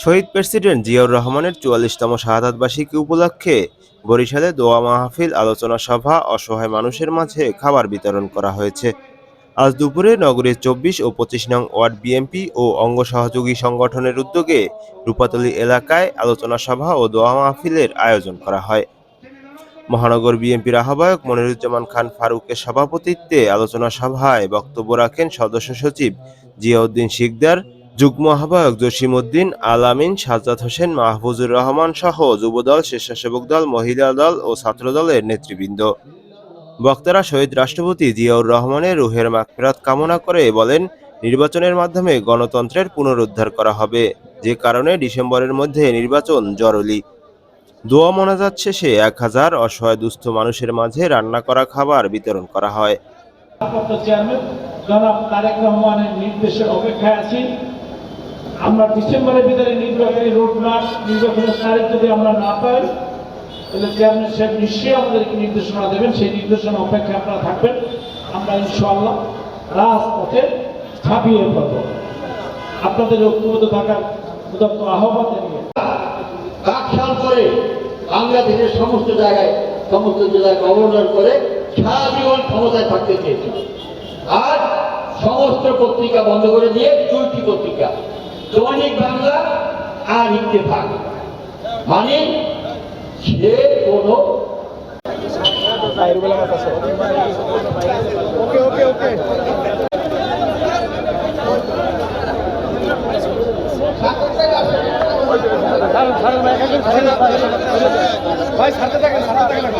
শহীদ president Ziaur রহমানের চুয়াল্লিশতম শাহাদাত বার্ষিকী উপলক্ষে বরিশালে দোয়া মাহফিল, আলোচনা সভা, অসহায় মানুষের মাঝে খাবার বিতরণ করা হয়েছে। আজ দুপুরে নগরীর চব্বিশ ও পঁচিশ নং ওয়ার্ড বিএনপি ও অঙ্গ সহযোগী সংগঠনের উদ্যোগে রূপাতলী এলাকায় আলোচনা সভা ও দোয়া মাহফিলের আয়োজন করা হয়। মহানগর বিএনপির আহ্বায়ক মনিরুজ্জামান খান ফারুকের সভাপতিত্বে আলোচনা সভায় বক্তব্য রাখেন সদস্য সচিব জিয়াউদ্দিন শিকদার যুগ্ম আহ্বায়ক জসিমউদ্দিন আলামিন সাজ্জাদ হোসেন মাহফুজুর রহমান সহ যুবদল স্বেচ্ছাসেবক দল মহিলা দল ও ছাত্রদলের নেতৃবৃন্দ বক্তারা শহীদ রাষ্ট্রপতি জিয়াউর রহমানের রুহের মাগফিরাত কামনা করে বলেন নির্বাচনের মাধ্যমে গণতন্ত্রের পুনরুদ্ধার করা হবে যে কারণে ডিসেম্বরের মধ্যে নির্বাচন জরুরি দোয়া মোনাজাত শেষে এক হাজার অসহায় দুস্থ মানুষের মাঝে রান্না করা খাবার বিতরণ করা হয় জনাব তারেক রহমানের নির্দেশের অপেক্ষায় আছি আমরা ডিসেম্বরের ভিতরে নির্বাচনী রোড ম্যাপ নির্বাচনের তারিখ যদি আমরা না পাই, তাহলে চেয়ারম্যান সাহেব নিশ্চয়ই আমাদেরকে নির্দেশনা দেবেন। সেই নির্দেশনা অপেক্ষায় আপনারা থাকবেন। আমরা ইনশাআল্লাহ রাজপথে ছাপিয়ে পড়ব। আপনাদের ঐক্যবদ্ধ থাকার উদত্ত আহ্বান জানিয়ে কাকশাল করে বাংলাদেশের সমস্ত জায়গায়, সমস্ত জেলায় গভর্নর করে সারা জীবন ক্ষমতায় থাকতে চেয়েছিল আর সমস্ত পত্রিকা বন্ধ করে দিয়ে দুইটি পত্রিকা দৈনিক বাংলা আর ইত্তেফাক মানে সে কোনো ভাই ছাড়তে থাকেন ছাড়তে থাকেন।